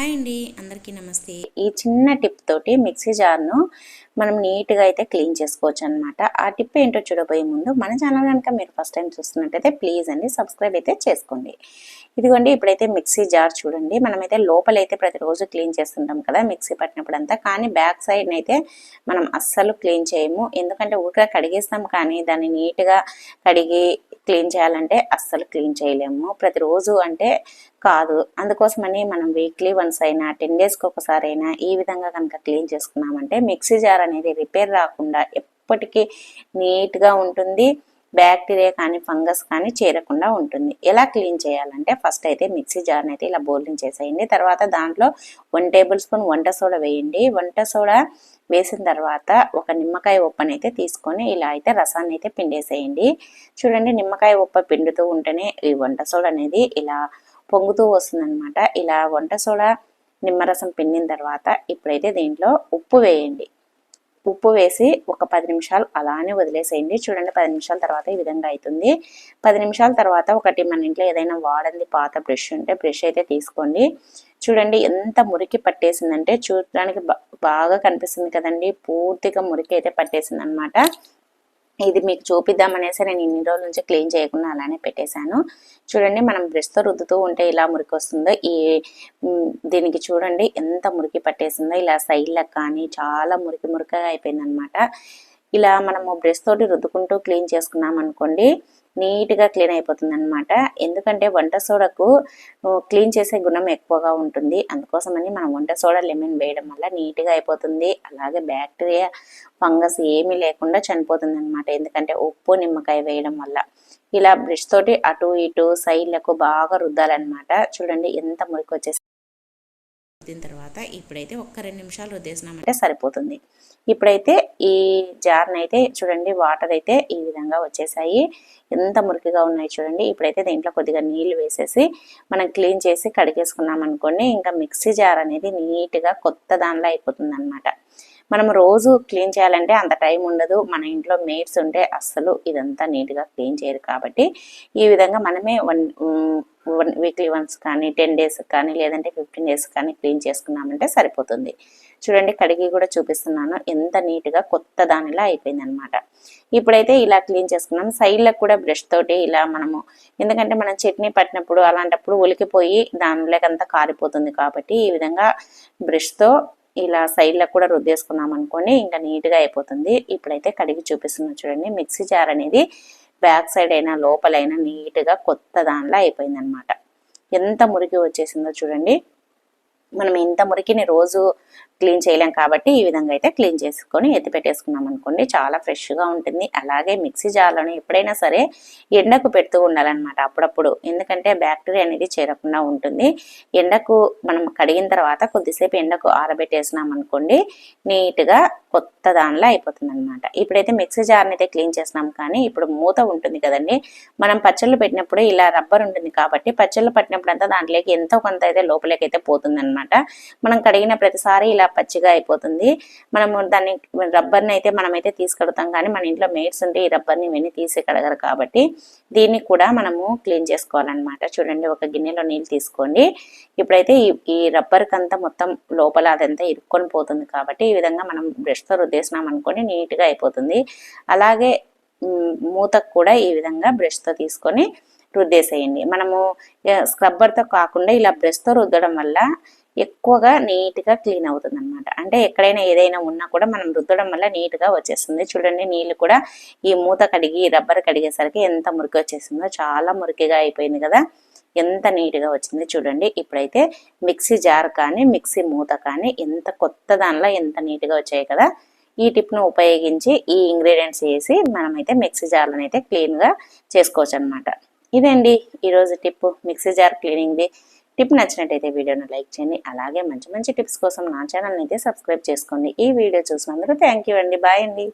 Hi అండి అందరికీ నమస్తే. ఈ చిన్న టిప్ తోటి మిక్సీ జార్ను మనం నీట్గా అయితే క్లీన్ చేసుకోవచ్చు అనమాట ఆ టిప్ ఏంటో చూడబోయే ముందు మన ఛానల్ కనుక మీరు ఫస్ట్ టైం చూస్తున్నట్టయితే ప్లీజ్ అండి సబ్స్క్రైబ్ అయితే చేసుకోండి. ఇదిగోండి ఇప్పుడైతే మిక్సీ జార్ చూడండి. మనమైతే లోపలైతే ప్రతిరోజు క్లీన్ చేస్తుంటాం కదా మిక్సీ పట్టినప్పుడు అంతా కానీ బ్యాక్ సైడ్ అయితే మనం అస్సలు క్లీన్ చేయము. ఎందుకంటే ఊరికే కడిగేస్తాం కానీ దాన్ని నీట్గా కడిగి క్లీన్ చేయాలంటే అస్సలు క్లీన్ చేయలేము. ప్రతిరోజు అంటే కాదు. అందుకోసమని మనం వీక్లీ వన్స్ అయినా టెన్ డేస్కి ఒకసారి అయినా ఈ విధంగా కనుక క్లీన్ చేసుకున్నామంటే మిక్సీ జార్ అనేది రిపేర్ రాకుండా ఎప్పటికీ నీట్గా ఉంటుంది. బ్యాక్టీరియా కానీ ఫంగస్ కానీ చేరకుండా ఉంటుంది. ఎలా క్లీన్ చేయాలంటే ఫస్ట్ అయితే మిక్సీ జార్ని అయితే ఇలా బోర్లింగ్ చేసేయండి. తర్వాత దాంట్లో వన్ టేబుల్ స్పూన్ వంట సోడా వేయండి. వంట సోడా వేసిన తర్వాత ఒక నిమ్మకాయ ఉప్పని అయితే తీసుకొని ఇలా అయితే రసాన్ని అయితే పిండేసేయండి. చూడండి నిమ్మకాయ ఉప్ప పిండుతూ ఉంటేనే ఈ వంట సోడా అనేది ఇలా పొంగుతూ వస్తుందన్నమాట. ఇలా వంట సోడా నిమ్మరసం పిండిన తర్వాత ఇప్పుడైతే దీంట్లో ఉప్పు వేయండి. ఉప్పు వేసి ఒక పది నిమిషాలు అలానే వదిలేసేయండి. చూడండి పది నిమిషాల తర్వాత ఈ విధంగా అవుతుంది పది నిమిషాల తర్వాత ఒకటి మన ఇంట్లో ఏదైనా వాడంది పాత బ్రష్ ఉంటే బ్రష్ అయితే తీసుకోండి. చూడండి ఎంత మురికి పట్టేసిందంటే చూడడానికి బాగా కనిపిస్తుంది కదండి. పూర్తిగా మురికి అయితే పట్టేసింది అనమాట ఇది మీకు చూపిద్దామనేసి నేను ఇన్ని రోజుల నుంచి క్లీన్ చేయకుండా అలానే పెట్టేశాను. చూడండి మనం బ్రష్తో రుద్దుతూ ఉంటే ఇలా మురికి వస్తుందో ఈ దీనికి చూడండి ఎంత మురికి పట్టేసిందో ఇలా సైడ్లకు కానీ చాలా మురికి మురికగా అయిపోయింది ఇలా మనము బ్రష్ తోటి రుద్దుకుంటూ క్లీన్ చేసుకున్నాం అనుకోండి నీట్గా క్లీన్ అయిపోతుంది అనమాట ఎందుకంటే వంట సోడకు క్లీన్ చేసే గుణం ఎక్కువగా ఉంటుంది. అందుకోసమని మనం వంట సోడా లెమన్ వేయడం వల్ల నీట్గా అయిపోతుంది. అలాగే బ్యాక్టీరియా ఫంగస్ ఏమీ లేకుండా చనిపోతుంది అనమాట ఎందుకంటే ఉప్పు నిమ్మకాయ వేయడం వల్ల. ఇలా బ్రష్ తోటి అటు ఇటు సైడ్లకు బాగా రుద్దాలన్నమాట. చూడండి ఎంత మురికి వచ్చేసి రుద్దిన తర్వాత ఇప్పుడైతే ఒక్క రెండు నిమిషాలు రుద్దేసినామంటే సరిపోతుంది. ఇప్పుడైతే ఈ జార్ని అయితే చూడండి వాటర్ అయితే ఈ విధంగా వచ్చేసాయి. ఎంత మురికిగా ఉన్నాయి చూడండి. ఇప్పుడైతే దీంట్లో కొద్దిగా నీళ్ళు వేసేసి మనం క్లీన్ చేసి కడిగేసుకున్నాం అనుకోండి ఇంకా మిక్సీ జార్ అనేది నీట్గా కొత్త దానిలో అయిపోతుంది అనమాట మనం రోజు క్లీన్ చేయాలంటే అంత టైం ఉండదు. మన ఇంట్లో మేడ్స్ ఉంటే అస్సలు ఇదంతా నీట్గా క్లీన్ చేయరు కాబట్టి ఈ విధంగా మనమే వన్ వన్ వీక్లీ వన్స్ కానీ టెన్ డేస్ కానీ లేదంటే ఫిఫ్టీన్ డేస్ కానీ క్లీన్ చేసుకున్నామంటే సరిపోతుంది. చూడండి కడిగి కూడా చూపిస్తున్నాను. ఎంత నీట్గా కొత్త దానిలా అయిపోయింది అనమాట ఇప్పుడైతే ఇలా క్లీన్ చేసుకున్నాం. సైడ్లకు కూడా బ్రష్ తోటి ఇలా మనము ఎందుకంటే మనం చట్నీ పట్టినప్పుడు అలాంటప్పుడు ఉలికిపోయి దానిలోకంతా కారిపోతుంది కాబట్టి ఈ విధంగా బ్రష్తో ఇలా సైడ్లకు కూడా రుద్దేసుకున్నాం అనుకోండి ఇంకా నీట్గా అయిపోతుంది. ఇప్పుడైతే కడిగి చూపిస్తున్నాం చూడండి. మిక్సీ జార్ అనేది బ్యాక్ సైడ్ అయినా లోపలైనా నీట్గా కొత్త దానిలో అయిపోయింది అనమాట ఎంత మురికి వచ్చేసిందో చూడండి. మనం ఇంత మురికిని రోజు క్లీన్ చేయలేం కాబట్టి ఈ విధంగా అయితే క్లీన్ చేసుకొని ఎత్తి పెట్టేసుకున్నాం అనుకోండి చాలా ఫ్రెష్గా ఉంటుంది. అలాగే మిక్సీ జార్లను ఎప్పుడైనా సరే ఎండకు పెడుతూ ఉండాలన్నమాట అప్పుడప్పుడు. ఎందుకంటే బ్యాక్టీరియా అనేది చేరకుండా ఉంటుంది. ఎండకు మనం కడిగిన తర్వాత కొద్దిసేపు ఎండకు ఆరబెట్టేసినాం అనుకోండి నీట్గా కొత్త దానిలో అయిపోతుంది అనమాట ఇప్పుడైతే మిక్సీ జార్ని అయితే క్లీన్ చేసినాం కానీ ఇప్పుడు మూత ఉంటుంది కదండి. మనం పచ్చళ్ళు పెట్టినప్పుడు ఇలా రబ్బర్ ఉంటుంది కాబట్టి పచ్చళ్ళు పట్టినప్పుడు అంతా దాంట్లోకి ఎంతో కొంత అయితే లోపలికి అయితే పోతుంది అనమాట మనం కడిగిన ప్రతిసారి ఇలా పచ్చిగా అయిపోతుంది. మనము దాన్ని రబ్బర్ని అయితే మనమైతే తీసుకెడతాం కానీ మన ఇంట్లో మేడ్స్ ఉంటే ఈ రబ్బర్ని ఇవన్నీ తీసి కడగరు కాబట్టి దీన్ని కూడా మనము క్లీన్ చేసుకోవాలన్నమాట. చూడండి ఒక గిన్నెలో నీళ్ళు తీసుకోండి. ఇప్పుడైతే ఈ రబ్బర్కి అంతా మొత్తం లోపల అదంతా ఇరుక్కొని పోతుంది కాబట్టి ఈ విధంగా మనం బ్రష్తో రుద్దేసినాం అనుకోండి నీట్గా అయిపోతుంది. అలాగే మూతకు కూడా ఈ విధంగా బ్రష్తో తీసుకొని రుద్దేసేయండి. మనము స్క్రబ్బర్తో కాకుండా ఇలా బ్రష్తో రుద్దడం వల్ల ఎక్కువగా నీట్గా క్లీన్ అవుతుంది అనమాట అంటే ఎక్కడైనా ఏదైనా ఉన్నా కూడా మనం రుద్దడం వల్ల నీట్గా వచ్చేస్తుంది. చూడండి నీళ్ళు కూడా ఈ మూత కడిగి రబ్బర్ కడిగేసరికి ఎంత మురికి వచ్చేసిందో చాలా మురికిగా అయిపోయింది కదా. ఎంత నీట్గా వచ్చింది చూడండి. ఇప్పుడైతే మిక్సీ జార్ కానీ మిక్సీ మూత కానీ ఎంత కొత్త దానిలో ఎంత నీట్గా వచ్చాయి కదా. ఈ టిప్ను ఉపయోగించి ఈ ఇంగ్రీడియంట్స్ వేసి మనమైతే మిక్సీ జార్లను అయితే క్లీన్గా చేసుకోవచ్చు అనమాట ఇదండి ఈరోజు టిప్ మిక్సీ జార్ క్లీనింగ్ది. టిప్ నచ్చినట్టయితే వీడియోను లైక్ చేయండి. అలాగే మంచి మంచి టిప్స్ కోసం నా ఛానల్ని అయితే సబ్స్క్రైబ్ చేసుకోండి. ఈ వీడియో చూసినందుకు థ్యాంక్ అండి. బాయ్ అండి.